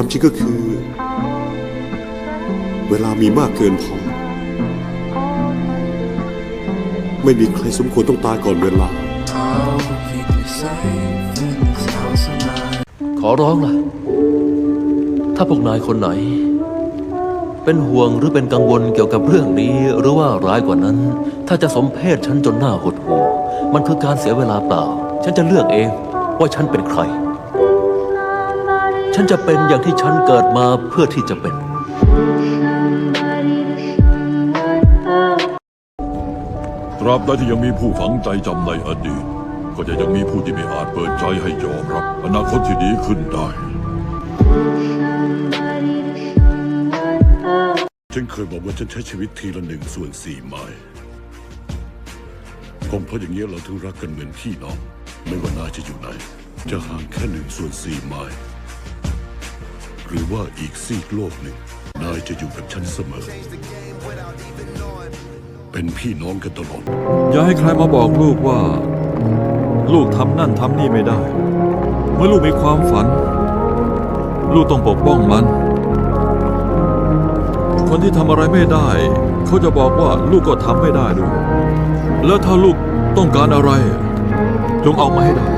ความจริงก็คือ เวลามีมากเกินพอ ไม่มีใครสมควรต้องตายก่อนเวลา ขอร้องล่ะ ถ้าพวกนายคนไหน เป็นห่วงหรือเป็นกังวลเกี่ยวกับเรื่องนี้หรือว่าร้ายกว่านั้น ถ้าจะสมเพศฉันจนหน้าหดหูมันคือการเสียเวลาเปล่า ฉันจะเลือกเองว่าฉันเป็นใคร ฉันจะเป็นอย่างที่ฉันเกิดมาเพื่อที่จะเป็น ตราบใดที่ยังมีผู้ฝังใจจำในอดีต ก็จะยังมีผู้ที่ไม่อาจเปิดใจให้ยอมรับ อนาคตที่ดีขึ้นได้ ฉันเคยบอกว่าฉันใช้ชีวิตทีละหนึ่งส่วนสี่ไม้คงเพราะอย่างนี้เราถึงรักกันเหมือนพี่น้อง ไม่ว่านายจะอยู่ไหน จะห่างแค่หนึ่งส่วนสี่ไม้ หรือว่าอีกซีกโลกหนึ่ง นายจะอยู่กับฉันเสมอ เป็นพี่น้องกันตลอด อย่าให้ใครมาบอกลูกว่า ลูกทำนั่นทำนี่ไม่ได้ เมื่อลูกมีความฝัน ลูกต้องปกป้องมัน คนที่ทำอะไรไม่ได้ เขาจะบอกว่าลูกก็ทำไม่ได้ด้วย แล้วถ้าลูกต้องการอะไร จงเอามาให้ได้